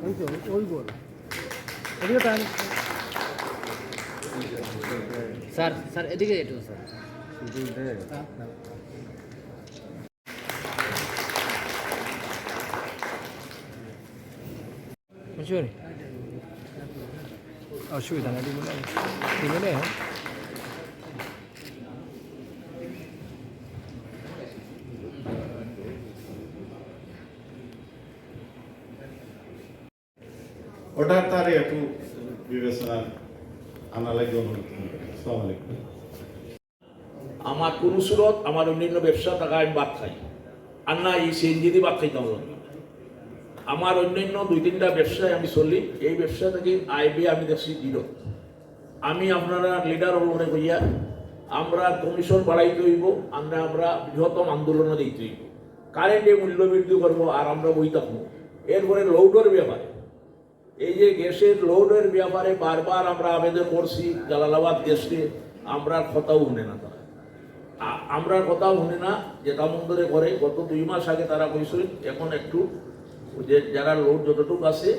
Thank you old ball बढ़िया time sir sir एदिके एटो सर मुझे अशुभ दाना दी मैंने दी मैंने তার একটু বিবেচনা আনা লাগবে অনুরোধ আসসালামু আলাইকুম। আমার কোন সুরত, আমার অন্যান্য ব্যবসা টাকা আমি বাদ খাই। আর না এই সিএনজি দিয়ে বাদ খাইতাম। আমার। অন্যান্য দুই তিনটা ব্যবসায় আমি চলি। এই ব্যবসা থেকে আয় বিয়ে আমি দেখছি জিরো আমি আপনারা লিডার মনে করিয়া আমরা কমিশন বাড়াইতে হইব আমরা আমরা বৃহত্তম আন্দোলনে দিতে হইব। কারেন্টে মূল্য বৃদ্ধি করব আর আমরা বই থাকব। এরপরে লোডের ব্যাপারে। এই যে গ্যাসের লোডের ব্যাপারে বারবার আমরা আবেদন করছি, জালালাবাদ গ্যাসকে আমরা কথাও শুনে না তারা। আমরা কথাও শুনে না যেটা মন্দরে করে, গত দুই মাস আগে তারা কইছিল এখন একটু যে যারা লোড যতটুকু আছে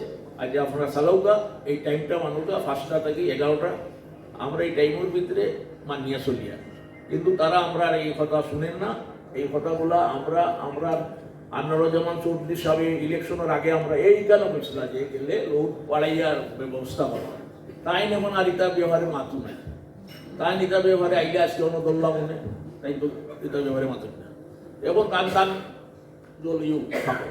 আজ আপনারা চালাউকা এই টাইমটা মানুষটা পাঁচটা থেকে এগারোটা, আমরা এই টাইমের ভিতরে মানিয়া চলিয়া কিন্তু তারা আমরা এই কথা শুনেন না, এই কথাগুলা আমরা আমরা আন্নারুজ্জামান চৌধুরী সাহেব ইলেকশনের আগে আমরা এই কেন কইছিলাম যে গেলে লোড পাড়াইয়ার ব্যবস্থা করা তাই এখন আর ইতার ব্যবহারে মাতু নাই। তাই নিতা ব্যবহারে আইলে আজকে অন্য দল্লা মনে তাই তো ইতা ব্যবহারে মাতু না এবং তান জলিও থাকে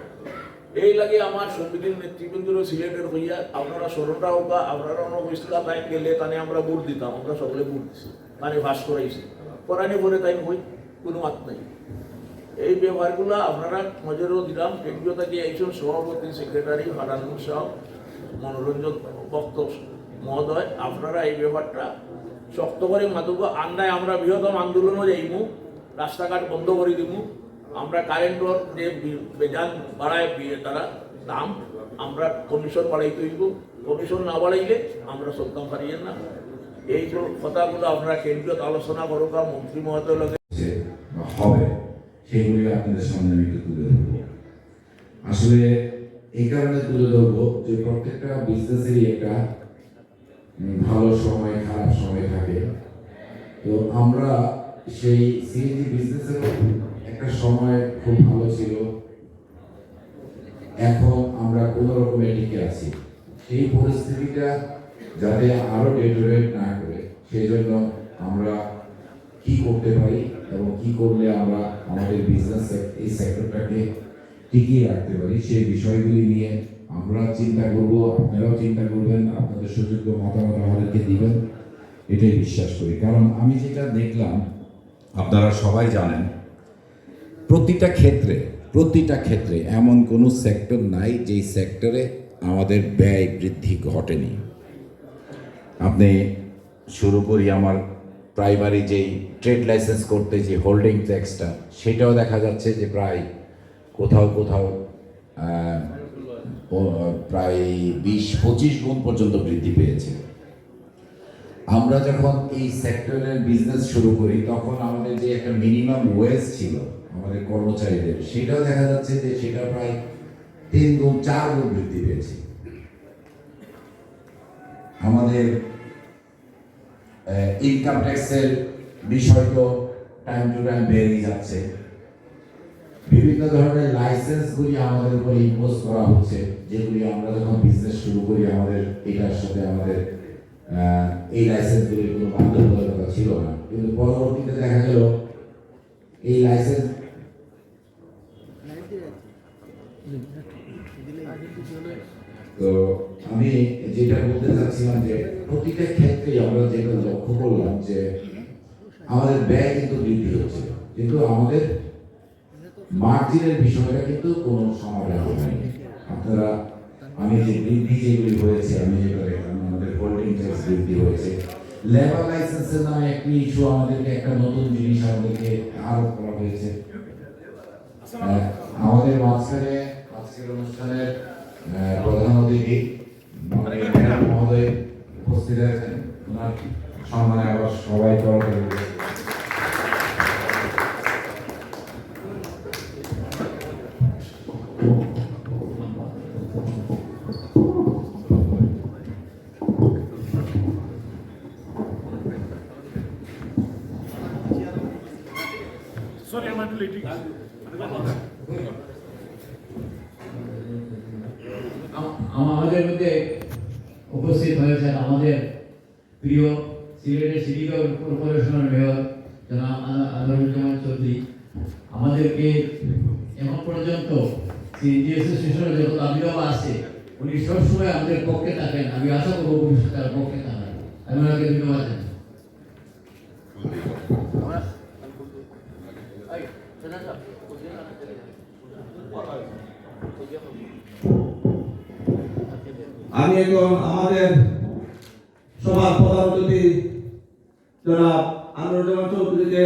এই লাগে আমার সমিতির নেতৃবৃন্দ সিলেটের হইয়া আপনারা স্মরণটা হোক আপনারা অন্য বৈশিষ্ট্য তাই গেলে তানে আমরা ভোট দিতাম, আমরা সকলে ভোট দিছি মানে ভাস করাইছি। করানি পরে তাই হই, কোনো মাত নাই। এই ব্যবহারগুলো আপনারা নজরেও দিলাম। কেন্দ্রীয় থেকে একজন সভাপতি, সেক্রেটারি ফারানুর সাহ মনোরঞ্জন ভক্ত মহোদয়। আপনারা এই ব্যাপারটা শক্ত করে মাতুক আন্দায় আমরা বৃহত্তম আন্দোলনও যাইমু, রাস্তাঘাট বন্ধ করে দিব আমরা কারেন্টর যে বেজান বাড়ায় বি- তারা দাম আমরা কমিশন বাড়াইতে হইব কমিশন না বাড়াইলে আমরা সত্যাম পারিয়ে না। এই কথাগুলো আপনারা কেন্দ্রীয় আলোচনা করুক মন্ত্রী মহোদয় হবে। সেগুলি আপনাদের সামনে আমি একটু তুলে ধরবো। আসলে এই কারণে তুলে ধরবো যে প্রত্যেকটা বিজনেসেরই একটা ভালো সময়, খারাপ সময় থাকে। তো আমরা সেই সিএনজি বিজনেসের একটা সময় খুব ভালো ছিল। এখন আমরা কোনো রকমে টিকে আছি। সেই পরিস্থিতিটা যাতে আরও ডেটোরেট না করে সেই জন্য আমরা কি করতে পারি? এবং কি করলে আমরা আমাদের বিজনেস এই সেক্টরটাকে টিকিয়ে রাখতে পারি, সেই বিষয়গুলি নিয়ে আমরা চিন্তা করব, আপনারাও চিন্তা করবেন, আপনাদের সুযোগ্য মতামত আমাদেরকে দিবেন, এটাই বিশ্বাস করি। কারণ আমি যেটা দেখলাম, আপনারা সবাই জানেন, প্রতিটা ক্ষেত্রে প্রতিটা ক্ষেত্রে এমন কোনো সেক্টর নাই যেই সেক্টরে আমাদের ব্যয় বৃদ্ধি ঘটেনি। আপনি শুরু করি আমার প্রাইমারি যেই ট্রেড লাইসেন্স করতে যে হোল্ডিং ট্যাক্সটা সেটাও দেখা যাচ্ছে যে প্রায় কোথাও কোথাও প্রায় বিশ, পঁচিশ গুণ পর্যন্ত বৃদ্ধি পেয়েছে। আমরা যখন এই সেক্টরের বিজনেস শুরু করি, তখন আমাদের যে একটা মিনিমাম ওয়েজ ছিল আমাদের কর্মচারীদের, সেটাও দেখা যাচ্ছে যে সেটা প্রায় তিন গুণ, চার গুণ বৃদ্ধি পেয়েছে। আমাদের ইনকাম ট্যাক্সের বিষয় তো টাইম টু টাইম বেড়েই যাচ্ছে। বিভিন্ন ধরনের লাইসেন্সগুলি আমাদের উপরে ইম্পোজ করা হচ্ছে, যেগুলি আমরা যখন বিজনেস শুরু করি, আমাদের এটার সাথে আমাদের এই লাইসেন্সগুলির কোনো বাধ্যবাধকতা ছিল না। কিন্তু পরবর্তীতে দেখা গেল, এই লাইসেন্স তো আমি যেটা বলতে চাচ্ছিলাম যে প্রতিটা ক্ষেত্রে আমরা যেটা লক্ষ্য করলাম যে আমাদের ব্যয় কিন্তু বৃদ্ধি হচ্ছে। কিন্তু আমাদের মার্জিনের বিষয়টা কিন্তু কোনো সমাধান হয়নি। আপনারা, আমি যে বৃদ্ধি যেগুলি হয়েছে, আমি যেটা আমাদের হোল্ডিং ট্যাক্স বৃদ্ধি হয়েছে। লেবার লাইসেন্সের নামে একটি ইস্যু আমাদেরকে, একটা নতুন জিনিস আমাদেরকে আরোপ করা হয়েছে। আমাদের মাঝখানে, আজকের অনুষ্ঠানের প্রধান অতিথি মহোদয় উপস্থিত আছেন ওনার সম্মানে আবার সবাই জল Sorry, I'm. উপস্থিত আমাদের প্রিয় সিলেটের সিটি কর্পোরেশনের মেয়র জনাব চৌধুরী। আমাদেরকে এখন পর্যন্ত সিএনজি অ্যাসোসিয়েশনের যত দাবি দেওয়া আছে, উনি সবসময় আমাদের পক্ষে থাকেন। আমি আশা করব ভবিষ্যতে তার পক্ষে থাকেন আমি ওনাকে ধন্যবাদ জানাই। আমি এখন আমাদের সবার প্রধান অতিথি জনাব আনোয়ারুজ্জামান চৌধুরীকে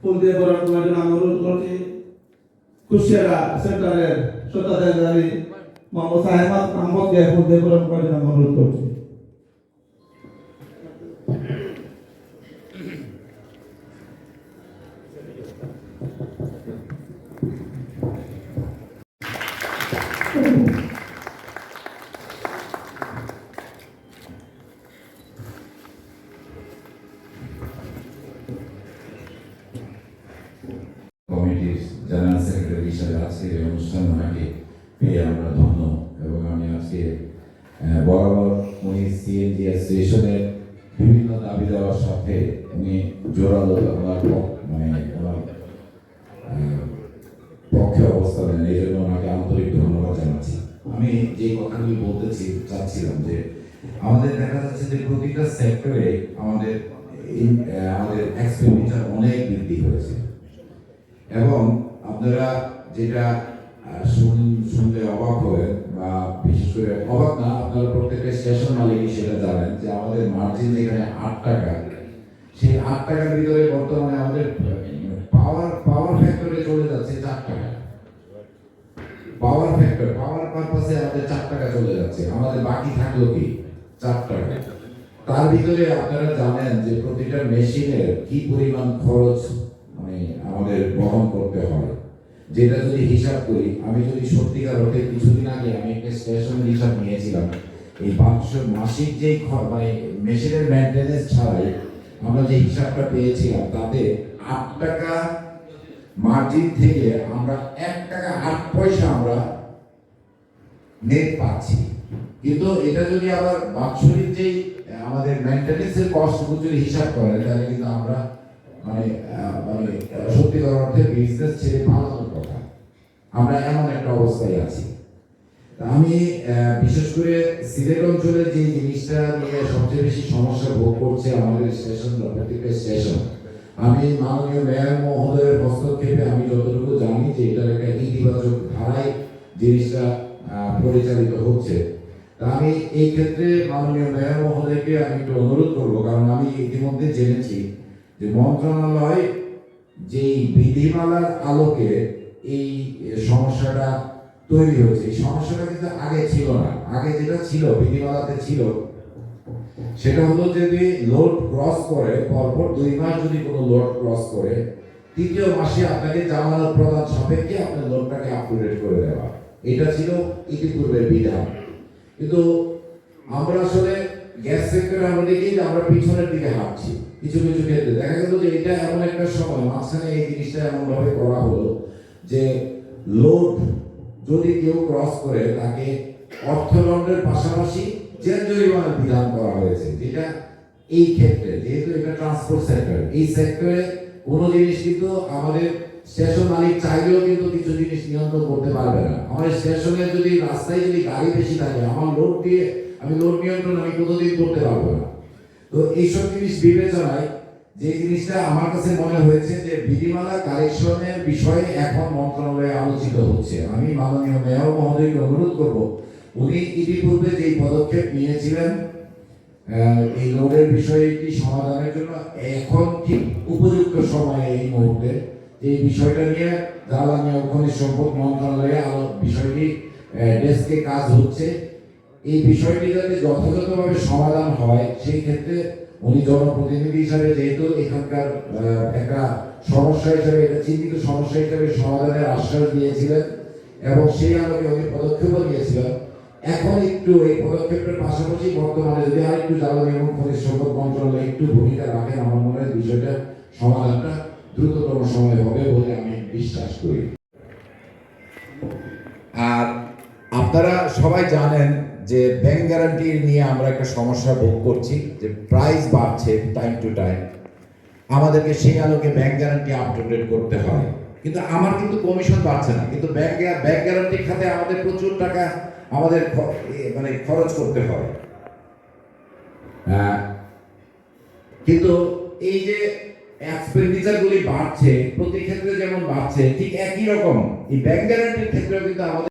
ফুল দিয়ে বরণ করার জন্য আমি অনুরোধ করছি কুশিয়ারা সেন্টারের সত্যাধিকারী মোহাম্মদ সাহেব আহমদকে ফুল দিয়ে বরণ করার জন্য আমি অনুরোধ করছি কমিটির জেনারেল সেক্রেটারি হিসাবে আজকের এই অনুষ্ঠান ওনাকে পেয়ে আমরা ধন্য এবং আমি আজকে আহ, বরাবর উনি সিএনজি অ্যাসোসিয়েশনের বিভিন্ন দাবি দেওয়ার সাথে উনি জোরালো ওনার মানে ওনার পক্ষে অবস্থা নেন এই জন্য ওনাকে আন্তরিক ধন্যবাদ জানাচ্ছি আমি যে কথাগুলি বলতে চাচ্ছিলাম যে আমাদের দেখা যাচ্ছে যে প্রতিটা সেক্টরে আমাদের আমাদের এক্সপেন্ডিচার অনেক বৃদ্ধি হয়েছে এবং আপনারা যেটা শুনলে অবাক হবেন বা বিশেষ করে অবাক না, আপনারা প্রত্যেকটা স্টেশন সেটা জানেন যে আমাদের মার্জিন যেখানে আট টাকা। সেই আট টাকার ভিতরে বর্তমানে আমাদের পাওয়ার পাওয়ার ফ্যাক্টরে চলে যাচ্ছে চার টাকা। পাওয়ার ফ্যাক্টর পাওয়ার পারপাসে আমাদের চার টাকা চলে যাচ্ছে। আমাদের বাকি থাকল কি? চার টাকা। তার ভিতরে আপনারা জানেন যে প্রতিটা মেশিনের কি পরিমাণ খরচ মানে আমাদের বহন করতে হয়। যেটা যদি হিসাব করি, আমি যদি সত্যিকার অর্থে কিছুদিন আগে আমি একটা স্টেশনের হিসাব নিয়েছিলাম, এই পাঁচশো মাসিক খ- মানে মেশিনের মেনটেনেন্স ছাড়াই আমরা যে হিসাবটা পেয়েছিলাম, তাতে আট টাকা মার্জিন থেকে আমরা এক টাকা আট পয়সা আমরা নেট পাচ্ছি। কিন্তু এটা যদি আবার বাৎসরিক যেই আমাদের মেনটেনেন্সের কস্ট যদি হিসাব করেন, তাহলে কিন্তু আমরা মানে মানে সত্যিকার অর্থে বিজনেস ছেড়ে কথা আমরা এমন একটা অবস্থায় আছি। আমি বিশেষ করে সিলেট অঞ্চলে যে জিনিসটা নিয়ে সবচেয়ে বেশি সমস্যা ভোগ করছে আমাদের স্টেশন প্রত্যেকটা স্টেশন, আমি মাননীয় মেয়র মহোদয়ের হস্তক্ষেপে আমি যতটুকু জানি যে এটার একটা ইতিবাচক ধারায় জিনিসটা পরিচালিত হচ্ছে। তা আমি এই ক্ষেত্রে মাননীয় মেয়র মহোদয়কে আমি একটু অনুরোধ করব, কারণ আমি ইতিমধ্যে জেনেছি যে মন্ত্রণালয় যেই বিধিমালার আলোকে এই সমস্যাটা তৈরি হয়েছে। এই সমস্যাটা কিন্তু আগে ছিল না। আগে যেটা ছিল, বিধিমালাতে ছিল, সেটা হলো যদি লোড ক্রস করে, পরপর দুই মাস যদি কোনো লোড ক্রস করে, তৃতীয় মাসে আপনাকে জামানত প্রদান সাপেক্ষে আপনার লোডটাকে আপটুডেট করে দেওয়া এটা ছিল ইতিপূর্বের বিধান। কিন্তু আমরা আসলে গ্যাস সেক্টরে আমরা দেখি যে আমরা পিছনের দিকে হাঁটছি, কিছু কিছু ক্ষেত্রে। দেখা গেল যে এটা এমন একটা সময়, মাঝখানে এই জিনিসটা এমন ভাবে করা হলো যে লোড যদি কেউ ক্রস করে, তাকে অর্থদণ্ডের পাশাপাশি জেল জরিমানার বিধান করা হয়েছে। যেটা এই ক্ষেত্রে, যেহেতু এটা ট্রান্সপোর্ট সেক্টর এই সেক্টরে কোনো জিনিস কিন্তু আমাদের স্টেশন মালিক চাইলেও কিন্তু কিছু জিনিস নিয়ন্ত্রণ করতে পারবে না। আমার স্টেশনে যদি রাস্তায় যদি গাড়ি বেশি থাকে, আমার লোড দিয়ে আমি লোড নিয়ন্ত্রণ আমি কোনোদিন করতে পারব না। তো এইসব জিনিস বিবেচনায় যে জিনিসটা আমার কাছে মনে হয়েছে যে বিধিমালা কালেকশনের বিষয়ে এখন মন্ত্রণালয়ে আলোচিত হচ্ছে। আমি মাননীয় মেয়র মহোদয়কে অনুরোধ করব, উনি ইতিপূর্বে যে পদক্ষেপ নিয়েছিলেন এই লোডের বিষয়টি সমাধানের জন্য এখন ঠিক উপযুক্ত সময় এই মুহূর্তে এই বিষয়টা নিয়ে জ্বালানি ও খনিজ সম্পদ মন্ত্রণালয়ে আলো, বিষয়টি ডেস্কে কাজ হচ্ছে, এই বিষয়টি যাতে যথাযথভাবে সমাধান হয়, সেই ক্ষেত্রে উনি জনপ্রতিনিধি হিসাবে যেহেতু এখানকার একটা সমস্যা হিসাবে এটা চিহ্নিত সমস্যা হিসাবে সমাধানের আশ্বাস দিয়েছিলেন এবং সেই আলোকে উনি পদক্ষেপও নিয়েছিলেন। এখন একটু এই পদক্ষেপের পাশাপাশি বর্তমানে যদি আরেকটু জ্বালানি এবং খনিজ সম্পদ মন্ত্রণালয় একটু ভূমিকা রাখেন আমার মনে হয় বিষয়টা সমাধানটা দ্রুততম সময় হবে বলে আমি বিশ্বাস করি। আর আপনারা সবাই জানেন যে ব্যাংক গ্যারান্টি নিয়ে আমরা একটা সমস্যা ভোগ করছি, যে প্রাইস বাড়ছে টাইম টু টাইম আমাদেরকে সেই আলোকে ব্যাংক গ্যারান্টি আপ করতে হয়। কিন্তু আমার কিন্তু কমিশন বাড়ছে না, কিন্তু ব্যাংক ব্যাংক গ্যারান্টি খাতে আমাদের প্রচুর টাকা আমাদের মানে খরচ করতে হয়। হ্যাঁ কিন্তু এই যে এক্সপেন্ডিচার গুলি বাড়ছে, প্রতি ক্ষেত্রে যেমন বাড়ছে, ঠিক একই রকম। এই ব্যাংক গ্যারান্টির ক্ষেত্রেও কিন্তু আমাদের